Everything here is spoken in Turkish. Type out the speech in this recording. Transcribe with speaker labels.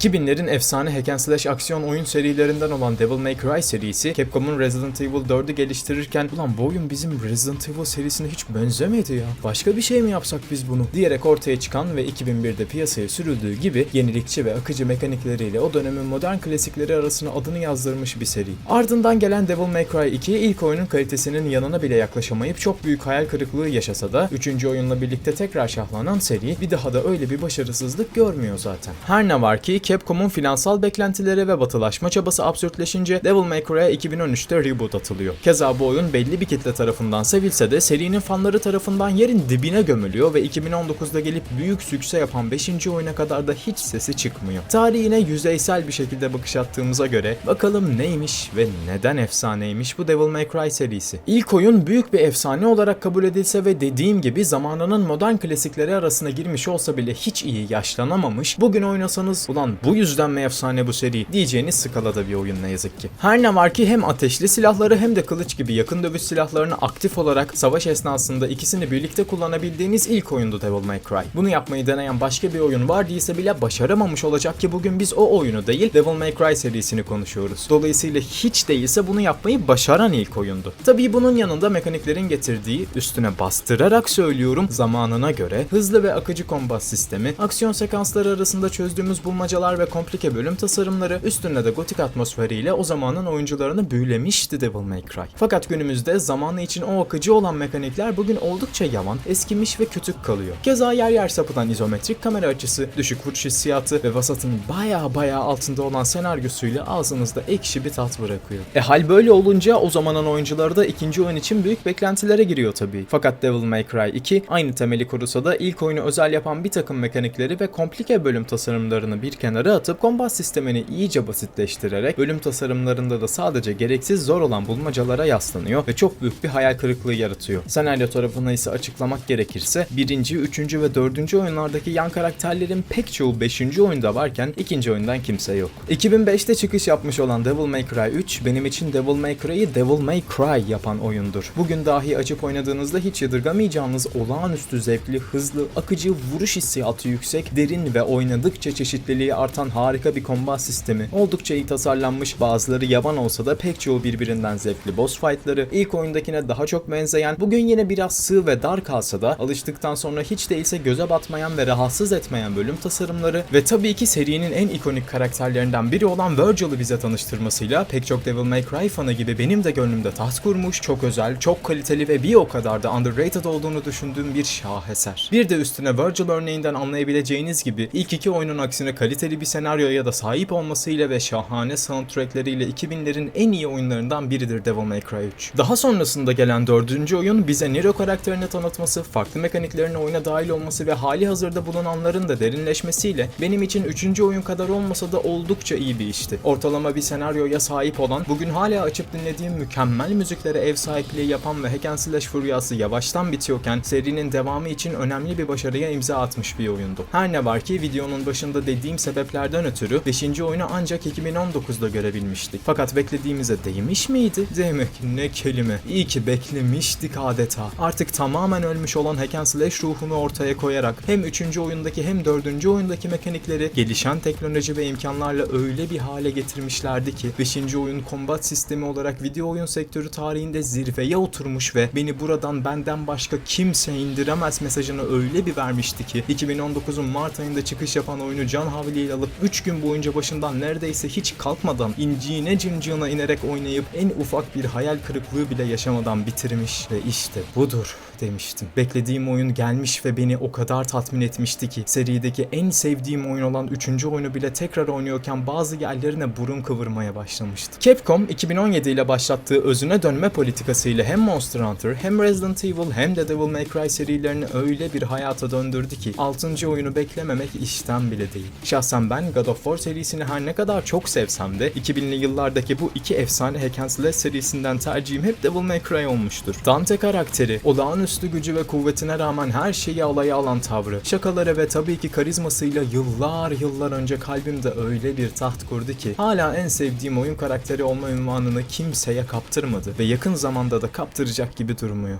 Speaker 1: 2000'lerin efsane hack and slash aksiyon oyun serilerinden olan Devil May Cry serisi Capcom'un Resident Evil 4'ü geliştirirken ulan bu oyun bizim Resident Evil serisine hiç benzemedi ya. Başka bir şey mi yapsak biz bunu? diyerek ortaya çıkan ve 2001'de piyasaya sürüldüğü gibi yenilikçi ve akıcı mekanikleriyle o dönemin modern klasikleri arasına adını yazdırmış bir seri. Ardından gelen Devil May Cry 2 ilk oyunun kalitesinin yanına bile yaklaşamayıp çok büyük hayal kırıklığı yaşasa da 3. oyunla birlikte tekrar şahlanan seri bir daha da öyle bir başarısızlık görmüyor zaten. Her ne var ki Capcom'un finansal beklentileri ve batılaşma çabası absürtleşince Devil May Cry'a 2013'te reboot atılıyor. Keza bu oyun belli bir kitle tarafından sevilse de serinin fanları tarafından yerin dibine gömülüyor ve 2019'da gelip büyük sükse yapan 5. oyuna kadar da hiç sesi çıkmıyor. Tarihine yüzeysel bir şekilde bakış attığımıza göre bakalım neymiş ve neden efsaneymiş bu Devil May Cry serisi. İlk oyun büyük bir efsane olarak kabul edilse ve dediğim gibi zamanının modern klasikleri arasına girmiş olsa bile hiç iyi yaşlanamamış. Bugün oynasanız ulan bu yüzden mi efsane bu seri diyeceğiniz skalada bir oyun ne yazık ki. Her ne var ki hem ateşli silahları hem de kılıç gibi yakın dövüş silahlarını aktif olarak savaş esnasında ikisini birlikte kullanabildiğiniz ilk oyundu Devil May Cry. Bunu yapmayı deneyen başka bir oyun var değilse bile başaramamış olacak ki bugün biz o oyunu değil Devil May Cry serisini konuşuyoruz. Dolayısıyla hiç değilse bunu yapmayı başaran ilk oyundu. Tabii bunun yanında mekaniklerin getirdiği üstüne bastırarak söylüyorum zamanına göre hızlı ve akıcı kombat sistemi, aksiyon sekansları arasında çözdüğümüz bulmacalar ve komplike bölüm tasarımları üstüne de gotik atmosferiyle o zamanın oyuncularını büyülemişti Devil May Cry. Fakat günümüzde zamanı için o akıcı olan mekanikler bugün oldukça yavan, eskimiş ve kütük kalıyor. Keza yer yer sapıtan izometrik kamera açısı, düşük vuruş hissiyatı ve vasatın baya baya altında olan senaryosuyla ağzınızda ekşi bir tat bırakıyor. E hal böyle olunca o zamanın oyuncuları da ikinci oyun için büyük beklentilere giriyor tabii. Fakat Devil May Cry 2 aynı temeli korusa da ilk oyunu özel yapan bir takım mekanikleri ve komplike bölüm tasarımlarını bir kenara atıp kombat sistemini iyice basitleştirerek bölüm tasarımlarında da sadece gereksiz zor olan bulmacalara yaslanıyor ve çok büyük bir hayal kırıklığı yaratıyor. Senaryo tarafını ise açıklamak gerekirse birinci, üçüncü ve dördüncü oyunlardaki yan karakterlerin pek çoğu beşinci oyunda varken ikinci oyundan kimse yok. 2005'te çıkış yapmış olan Devil May Cry 3 benim için Devil May Cry'ı Devil May Cry yapan oyundur. Bugün dahi açıp oynadığınızda hiç yadırgamayacağınız olağanüstü zevkli, hızlı, akıcı, vuruş hissiyatı yüksek, derin ve oynadıkça çeşitliliği artan harika bir kombat sistemi. Oldukça iyi tasarlanmış, bazıları yavan olsa da pek çoğu birbirinden zevkli boss fightları, ilk oyundakine daha çok benzeyen, bugün yine biraz sığ ve dar kalsa da alıştıktan sonra hiç değilse göze batmayan ve rahatsız etmeyen bölüm tasarımları ve tabii ki serinin en ikonik karakterlerinden biri olan Virgil'ı bize tanıştırmasıyla pek çok Devil May Cry fanı gibi benim de gönlümde taht kurmuş, çok özel, çok kaliteli ve bir o kadar da underrated olduğunu düşündüğüm bir şaheser. Bir de üstüne Virgil örneğinden anlayabileceğiniz gibi ilk iki oyunun aksine kaliteli bir senaryoya da sahip olmasıyla ve şahane soundtrackleriyle 2000'lerin en iyi oyunlarından biridir Devil May Cry 3. Daha sonrasında gelen dördüncü oyun bize Nero karakterini tanıtması, farklı mekaniklerin oyuna dahil olması ve hali hazırda bulunanların da derinleşmesiyle benim için üçüncü oyun kadar olmasa da oldukça iyi bir işti. Ortalama bir senaryoya sahip olan, bugün hala açıp dinlediğim mükemmel müziklere ev sahipliği yapan ve hack and slash furyası yavaştan bitiyorken serinin devamı için önemli bir başarıya imza atmış bir oyundu. Her ne var ki videonun başında dediğim sebeplerden ötürü 5. oyunu ancak 2019'da görebilmiştik. Fakat beklediğimize değmiş miydi? Demek ne kelime. İyi ki beklemiştik adeta. Artık tamamen ölmüş olan hack and slash ruhunu ortaya koyarak hem 3. oyundaki hem 4. oyundaki mekanikleri gelişen teknoloji ve imkanlarla öyle bir hale getirmişlerdi ki 5. oyun kombat sistemi olarak video oyun sektörü tarihinde zirveye oturmuş ve beni buradan benden başka kimse indiremez mesajını öyle bir vermişti ki 2019'un Mart ayında çıkış yapan oyunu can havliyle alıp 3 gün boyunca başından neredeyse hiç kalkmadan inciğine cıncığına inerek oynayıp en ufak bir hayal kırıklığı bile yaşamadan bitirmiş. Ve işte budur demiştim. Beklediğim oyun gelmiş ve beni o kadar tatmin etmişti ki serideki en sevdiğim oyun olan 3. oyunu bile tekrar oynuyorken bazı yerlerine burun kıvırmaya başlamıştı. Capcom 2017 ile başlattığı özüne dönme politikasıyla hem Monster Hunter hem Resident Evil hem de Devil May Cry serilerini öyle bir hayata döndürdü ki 6. oyunu beklememek işten bile değil. Şahsen ben God of War serisini her ne kadar çok sevsem de 2000'li yıllardaki bu iki efsane hack and slash serisinden tercihim hep Devil May Cry olmuştur. Dante karakteri, olağanüstü gücü ve kuvvetine rağmen her şeyi alaya alan tavrı, şakaları ve tabii ki karizmasıyla yıllar yıllar önce kalbimde öyle bir taht kurdu ki hala en sevdiğim oyun karakteri olma ünvanını kimseye kaptırmadı ve yakın zamanda da kaptıracak gibi durmuyor.